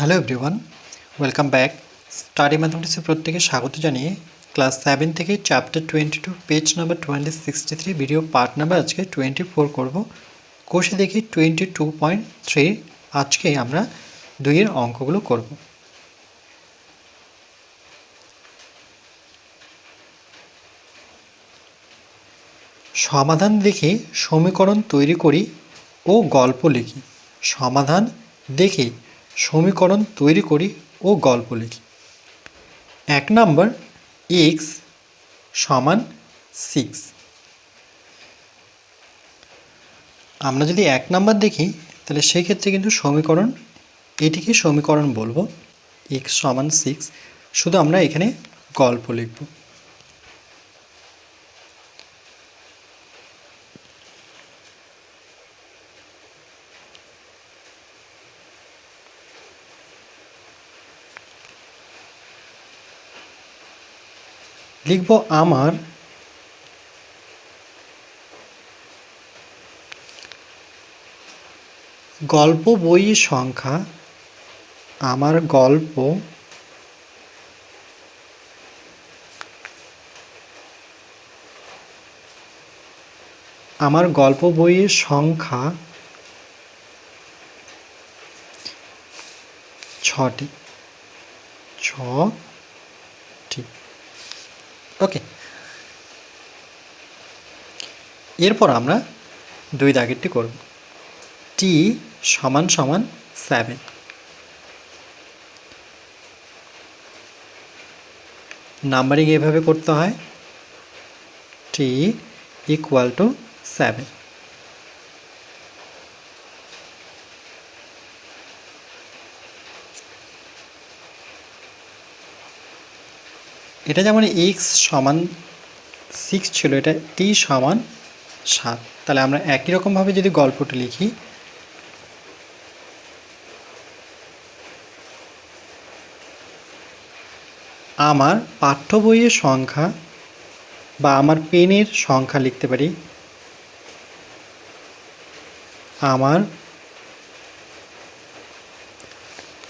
Hello everyone welcome back study ম্যাথমেটিক্সের প্রত্যেকে স্বাগত জানিয়ে ক্লাস সেভেন থেকে chapter twenty two page number twenty sixty three video part number আজকে twenty four করব কোষে দেখি টোয়েন্টি টু পয়েন্ট থ্রি আজকে আমরা দুইয়ের অঙ্কগুলো করব। সমাধান দেখে সমীকরণ তৈরি করি ও গল্প লিখি। সমাধান দেখে সমীকরণ তৈরি করি ও গল্প লিখি। এক নম্বর এক্স সমান সিক্স আমরা যদি এক নাম্বার দেখি, তাহলে সেই ক্ষেত্রে কিন্তু সমীকরণ, এটিকে সমীকরণ বলব এক্স সমান সিক্স শুধু আমরা এখানে গল্প লিখব। লিখব আমার গল্প বইয়ের সংখ্যা আমার গল্প আমার গল্প বইয়ের সংখ্যা ছটি ছটি ওকে এরপর আমরা দুই দাগেরটি করব। টি সমান সমান সেভেন নাম্বারিং এভাবে করতে হয়। টি ইকুয়াল টু সেভেন এটা যেমন এক্স সমান সিক্স ছিল, এটা টি সমান সাত। তাহলে আমরা একই রকমভাবে যদি গল্পটা লিখি, আমার পাঠ্য বইয়ের সংখ্যা বা আমার পেনের সংখ্যা লিখতে পারি। আমার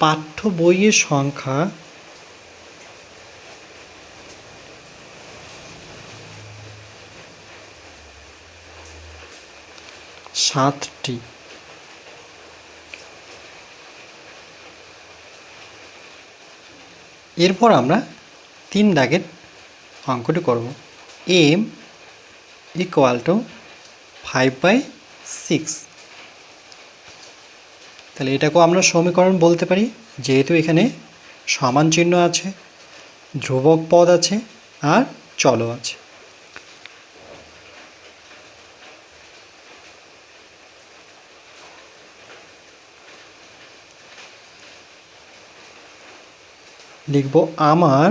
পাঠ্য বইয়ের সংখ্যা সাতটি। এরপর আমরা তিন দাগের অঙ্কটি করব। M equal to five by six তাহলে এটাকেও আমরা সমীকরণ বলতে পারি, যেহেতু এখানে সমান চিহ্ন আছে, ধ্রুবক পদ আছে আর চলো আছে। লিখব, আমার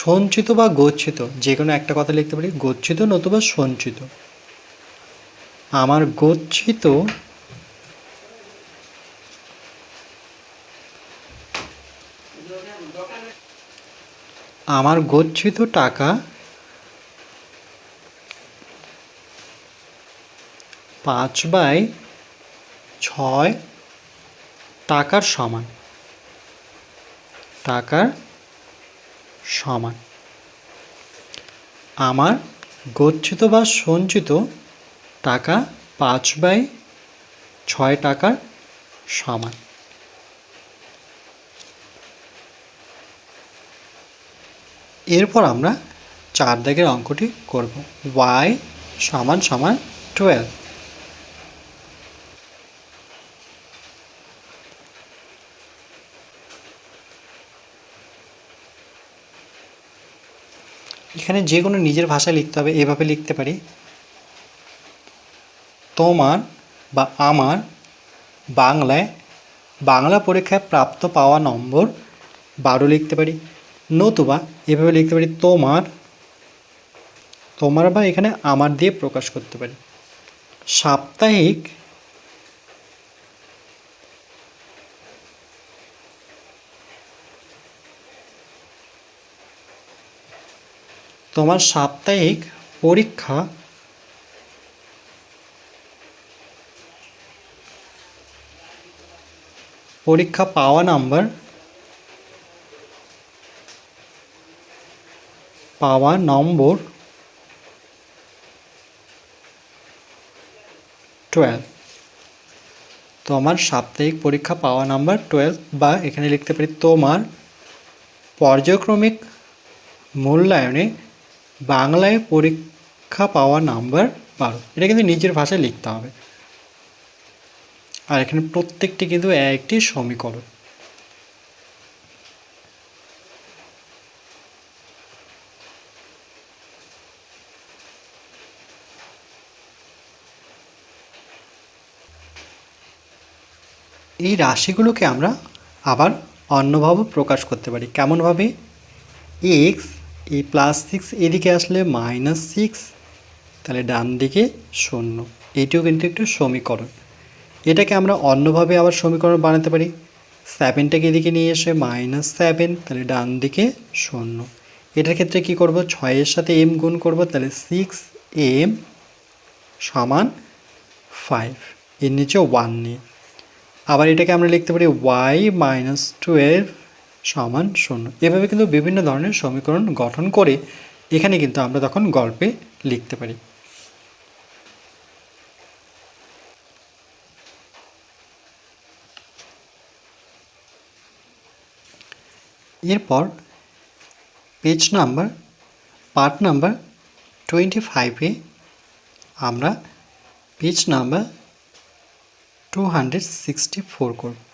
সঞ্চিত বা গচ্ছিত। যে কোনো একটা কথা লিখতে পারি, গচ্ছিত নতুবা সঞ্চিত। আমার গচ্ছিত আমার গচ্ছিত টাকা পাঁচ বাই ছয় টাকার সমান। টাকার সমান। আমার গচ্ছিত বা সঞ্চিত টাকা পাঁচ বাই ছয় টাকার সমান। এরপর আমরা চার দাগের অঙ্কটি করব। ওয়াই সমান সমান টুয়েলভ এখানে যে কোনো নিজের ভাষায় লিখতে হবে, এভাবে লিখতে পারি। তোমার বা আমার বাংলায় বাংলা পরীক্ষায় প্রাপ্ত পাওয়া নম্বর বারো লিখতে পারি। নতুবা এভাবে লিখতে পারি, তোমার তোমার বা এখানে আমার দিয়ে প্রকাশ করতে পারি। সাপ্তাহিক তোমার সাপ্তাহিক পরীক্ষা পরীক্ষা পাওয়া নাম্বার পাওয়া নম্বর টুয়েলভ তোমার সাপ্তাহিক পরীক্ষা পাওয়া নাম্বার টুয়েলভ বা এখানে লিখতে পারি তোমার পর্যায়ক্রমিক মূল্যায়নে বাংলায় পরীক্ষা পাওয়া নাম্বার বারো। এটা কিন্তু নিজের ভাষায় লিখতে হবে। আর এখানে প্রত্যেকটি কিন্তু একটি সমীকরণ। এই রাশিগুলোকে আমরা আবার অন্যভাবে প্রকাশ করতে পারি। কেমনভাবে? এক্স এই প্লাস সিক্স এদিকে আসলে মাইনাস সিক্স তাহলে ডান দিকে শূন্য। এটিও কিন্তু একটু সমীকরণ। এটাকে আমরা অন্যভাবে আবার সমীকরণ বানাতে পারি। সেভেনটাকে এদিকে নিয়ে এসে মাইনাস সেভেন তাহলে ডান দিকে শূন্য। এটার ক্ষেত্রে কি করব? ছয়ের সাথে এম গুণ করব, তাহলে সিক্স এম সমান ফাইভ এর নিচে ওয়ান নিয়ে। আবার এটাকে আমরা লিখতে পারি ওয়াই মাইনাস টুয়েলভ সমান শূন্য। এভাবে কিন্তু বিভিন্ন ধরনের সমীকরণ গঠন করে এখানে কিন্তু আমরা তখন গল্পে লিখতে পারি। এরপর page number part number twenty ফাইভে আমরা page number two hundred sixty four করব।